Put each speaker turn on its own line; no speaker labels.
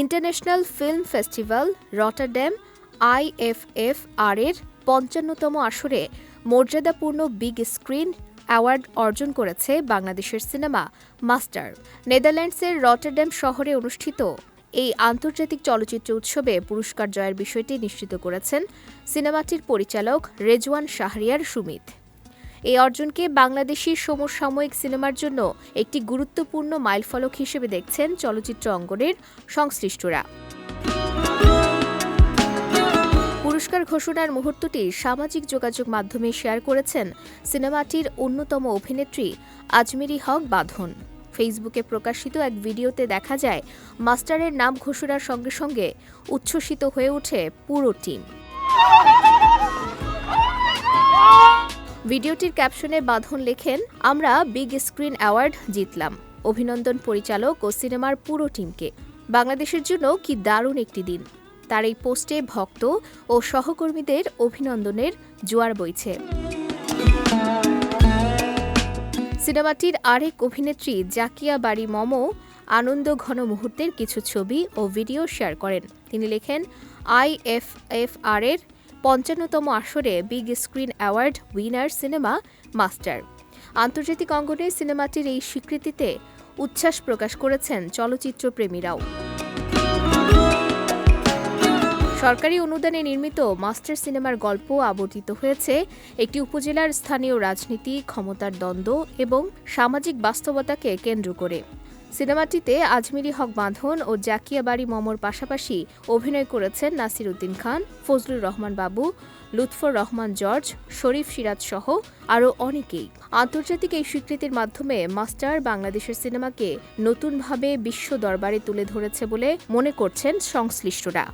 International film festival, Rotterdam IFF R এর পঞ্চান্নতম আসরে মর্যাদাপূর্ণ বিগ স্ক্রিন অ্যাওয়ার্ড অর্জন করেছে বাংলাদেশের সিনেমা মাস্টার। নেদারল্যান্ডসের রটারড্যাম শহরে অনুষ্ঠিত এই আন্তর্জাতিক চলচ্চিত্র উৎসবে পুরস্কার জয়ের বিষয়টি নিশ্চিত করেছেন সিনেমাটির পরিচালক রেজওয়ান শাহরিয়ার সুমিত। এই অর্জনকে বাংলাদেশি সমসাময়িক সিনেমার জন্য একটি গুরুত্বপূর্ণ মাইলফলক হিসেবে দেখছেন চলচ্চিত্র অঙ্গনের সংশ্লিষ্টরা। পুরস্কার ঘোষণার মুহূর্তটি সামাজিক যোগাযোগ মাধ্যমে শেয়ার করেছেন সিনেমাটির অন্যতম অভিনেত্রী আজমিরি হক বাঁধন। ফেসবুকে প্রকাশিত এক ভিডিওতে দেখা যায়, মাস্টারের নাম ঘোষণার সঙ্গে সঙ্গে উচ্ছ্বসিত হয়ে ওঠে পুরো টিম। ভিডিওটির ক্যাপশনে বাঁধন লেখেন, আমরা বিগ স্ক্রিন অ্যাওয়ার্ড জিতলাম। অভিনন্দন পরিচালক ও সিনেমার পুরো টিমকে। বাংলাদেশের জন্য কি দারুণ একটি দিন। তার এই পোস্টে ভক্ত ও সহকর্মীদের অভিনন্দনের জোয়ার বইছে। সিনেমাটির আরেক অভিনেত্রী জাকিয়া বাড়ি মমো আনন্দ ঘন মুহূর্তের কিছু ছবি ও ভিডিও শেয়ার করেন। তিনি লেখেন আইএফএফআর এর পঞ্চান্নতম আসরে big screen award winner cinema master. আন্তর্জাতিক অঙ্গনে সিনেমাটির এই স্বীকৃতিতে উচ্ছ্বাস প্রকাশ করেছেন চলচ্চিত্র প্রেমীরাও সরকারি অনুদানে নির্মিত মাস্টার সিনেমার গল্প আবর্তিত হয়েছে একটি উপজেলার স্থানীয় রাজনীতি, ক্ষমতার দ্বন্দ্ব এবং সামাজিক বাস্তবতাকে কেন্দ্র করে। সিনেমাটিতে আজমিরি হক বাঁধন ও জাকিয়া বাড়ি মমর পাশাপাশি অভিনয় করেছেন নাসির উদ্দিন খান, ফজলুর রহমান বাবু, লুৎফর রহমান জর্জ, শরীফ সিরাজ সহ আরও অনেকেই। আন্তর্জাতিক এই স্বীকৃতির মাধ্যমে মাস্টার বাংলাদেশের সিনেমাকে নতুনভাবে বিশ্ব দরবারে তুলে ধরেছে বলে মনে করছেন সংশ্লিষ্টরা।